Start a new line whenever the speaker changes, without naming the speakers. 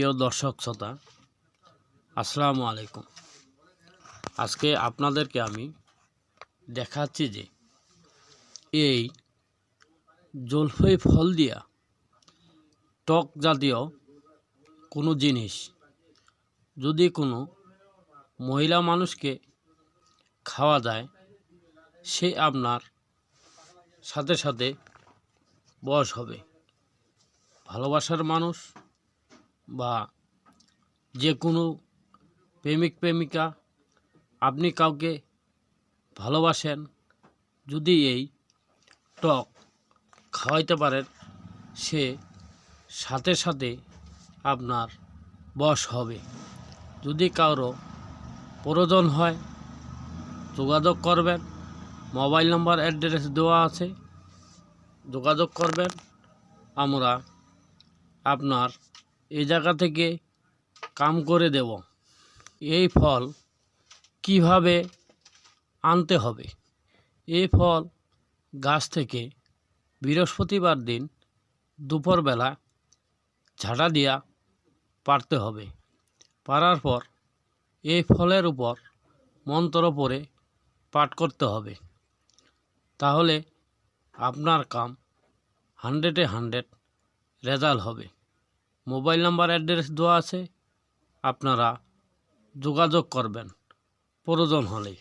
প্রিয় দর্শক, শ্রোতা, আসসালামু আলাইকুম। আজকে আপনাদেরকে আমি দেখাচ্ছি যে এই জলফই ফল দিয়া টক জাতীয় কোনো জিনিস যদি কোনো মহিলা মানুষকে খাওয়া যায়, সে আপনার সাথে সাথে বয়স হবে। ভালোবাসার মানুষ বা যে কোনো প্রেমিক, প্রেমিকা, আপনি কাউকে ভালোবাসেন, যদি এই টক খাওয়াইতে পারেন, সে সাথে সাথে আপনার বস হবে। যদি কারও প্রয়োজন হয়, যোগাযোগ করবেন, মোবাইল নাম্বার, অ্যাড্রেস দেওয়া আছে, যোগাযোগ করবেন, আমরা আপনার এই জায়গা থেকে কাম করে দেব। এই ফল কীভাবে আনতে হবে? এই ফল গাছ থেকে বৃহস্পতিবার দিন দুপুরবেলা ঝাঁটা দিয়া পারতে হবে। পারার পর এই ফলের উপর মন্ত্র পড়ে পাঠ করতে হবে। তাহলে আপনার কাম হান্ড্রেডে হান্ড্রেড রেজাল্ট হবে। মোবাইল নাম্বার অ্যাড্রেস দেওয়া আছে। আপনারা যোগাযোগ করবেন। প্রয়োজন হলে।